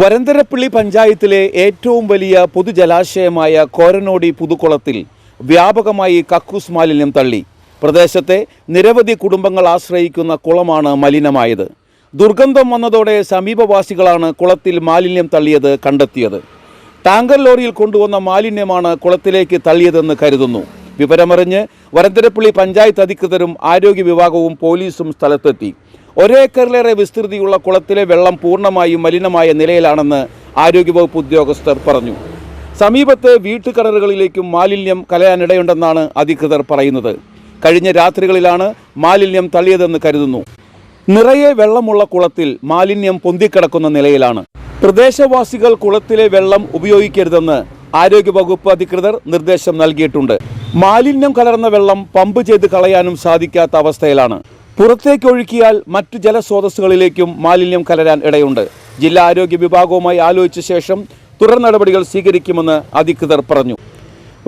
വരന്തരപ്പള്ളി പഞ്ചായത്തിലെ ഏറ്റവും വലിയ പൊതുജലാശയമായ കോരനോടി പുതുക്കുളത്തിൽ വ്യാപകമായി കക്കൂസ് മാലിന്യം തള്ളി. പ്രദേശത്തെ നിരവധി കുടുംബങ്ങൾ ആശ്രയിക്കുന്ന കുളമാണ് മലിനമായത്. ദുർഗന്ധം വന്നതോടെ സമീപവാസികളാണ് കുളത്തിൽ മാലിന്യം തള്ളിയത് കണ്ടെത്തിയത്. ടാങ്കർ ലോറിയിൽ കൊണ്ടുവന്ന മാലിന്യമാണ് കുളത്തിലേക്ക് തള്ളിയതെന്ന് കരുതുന്നു. വിവരമറിഞ്ഞ് വരന്തരപ്പള്ളി പഞ്ചായത്ത് അധികൃതരും ആരോഗ്യ വിഭാഗവും പോലീസും സ്ഥലത്തെത്തി. ഒരേക്കറിലേറെ വിസ്തൃതിയുള്ള കുളത്തിലെ വെള്ളം പൂർണമായും മലിനമായ നിലയിലാണെന്ന് ആരോഗ്യവകുപ്പ് ഉദ്യോഗസ്ഥർ പറഞ്ഞു. സമീപത്തെ വീട്ടുകിണറുകളിലേക്കും മാലിന്യം കലയാനിടയുണ്ടെന്നാണ് അധികൃതർ പറയുന്നത്. കഴിഞ്ഞ രാത്രികളിലാണ് മാലിന്യം തള്ളിയതെന്ന് കരുതുന്നു. നിറയെ വെള്ളമുള്ള കുളത്തിൽ മാലിന്യം പൊന്തിക്കിടക്കുന്ന നിലയിലാണ്. പ്രദേശവാസികൾ കുളത്തിലെ വെള്ളം ഉപയോഗിക്കരുതെന്ന് ആരോഗ്യവകുപ്പ് അധികൃതർ നിർദ്ദേശം നൽകിയിട്ടുണ്ട്. മാലിന്യം കലർന്ന വെള്ളം പമ്പ് ചെയ്ത് കളയാനും സാധിക്കാത്ത അവസ്ഥയിലാണ്. പുറത്തേക്ക് ഒഴുക്കിയാൽ മറ്റു ജലസ്രോതസ്സുകളിലേക്കും മാലിന്യം കലരാൻ ഇടയുണ്ട്. ജില്ലാ ആരോഗ്യ വിഭാഗവുമായി ആലോചിച്ച ശേഷം തുടർ നടപടികൾ സ്വീകരിക്കുമെന്ന് അധികൃതർ പറഞ്ഞു.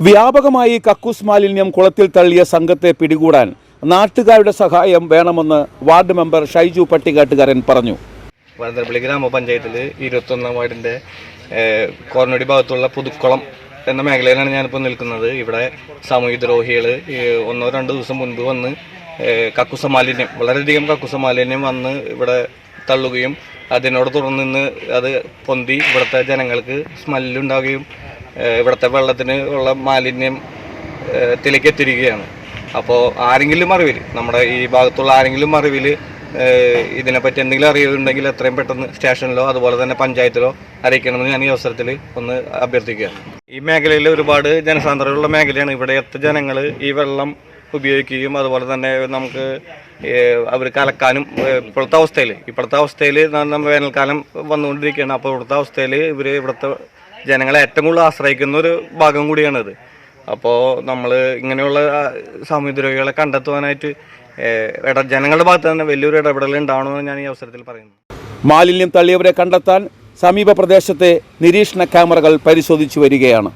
വ്യാപകമായി കക്കൂസ് മാലിന്യം കുളത്തിൽ തള്ളിയ സംഘത്തെ പിടികൂടാൻ നാട്ടുകാരുടെ സഹായം വേണമെന്ന് വാർഡ് മെമ്പർ ഷൈജു പട്ടികാട്ടുകാരൻ പറഞ്ഞു. ഗ്രാമപഞ്ചായത്തിൽ ഇരുപത്തൊന്നാം വാർഡിന്റെ കോർണടി ഭാഗത്തുള്ള പുതുക്കുളം എന്ന മേഖലയിലാണ് ഞാനിപ്പോൾ നിൽക്കുന്നത്. ഇവിടെ സാമൂഹ്യദ്രോഹികൾ ഒന്നോ രണ്ടോ ദിവസം മുൻപ് വന്ന് ഏഹ്, കക്കുസ മാലിന്യം വളരെയധികം കക്കുസ മാലിന്യം വന്ന് ഇവിടെ തള്ളുകയും അതിനോട് തുടർന്ന് അത് പൊന്തി ഇവിടുത്തെ ജനങ്ങൾക്ക് സ്മെല്ലുണ്ടാവുകയും ഇവിടുത്തെ വെള്ളത്തിന് ഉള്ള മാലിന്യം തിലേക്ക് എത്തിരിക്കുകയാണ്. അപ്പോൾ ആരെങ്കിലും അറിവിൽ നമ്മുടെ ഈ ഭാഗത്തുള്ള ആരെങ്കിലും അറിവിൽ ഇതിനെപ്പറ്റി എന്തെങ്കിലും അറിയുന്നുണ്ടെങ്കിൽ എത്രയും പെട്ടെന്ന് സ്റ്റേഷനിലോ അതുപോലെ തന്നെ പഞ്ചായത്തിലോ അറിയിക്കണമെന്ന് ഞാൻ ഈ അവസരത്തിൽ ഒന്ന് അഭ്യർത്ഥിക്കുകയാണ്. ഈ മേഖലയിൽ ഒരുപാട് ജനസാന്ദ്രതയുള്ള മേഖലയാണ്. ഇവിടെ എത്ര ജനങ്ങൾ ഈ വെള്ളം ഉപയോഗിക്കുകയും അതുപോലെ തന്നെ നമുക്ക് അവർ കലക്കാനും ഇപ്പോഴത്തെ അവസ്ഥയിൽ ഇപ്പോഴത്തെ അവസ്ഥയിൽ നമ്മൾ വേനൽക്കാലം വന്നുകൊണ്ടിരിക്കുകയാണ്. അപ്പോൾ ഇവിടുത്തെ അവസ്ഥയിൽ ഇവർ ഇവിടുത്തെ ജനങ്ങളെ ഏറ്റവും കൂടുതൽ ആശ്രയിക്കുന്ന ഒരു ഭാഗം കൂടിയാണിത് അപ്പോൾ നമ്മൾ ഇങ്ങനെയുള്ള സാമൂഹ്യ സാമൂഹ്യദ്രോഹികളെ കണ്ടെത്തുവാനായിട്ട് ഇട ജനങ്ങളുടെ ഭാഗത്ത് തന്നെ വലിയൊരു ഇടപെടൽ ഉണ്ടാവണമെന്ന് ഞാൻ ഈ അവസരത്തിൽ പറയുന്നു. മാലിന്യം തള്ളിയവരെ കണ്ടെത്താൻ സമീപ പ്രദേശത്തെ നിരീക്ഷണ ക്യാമറകൾ പരിശോധിച്ചു വരികയാണ്.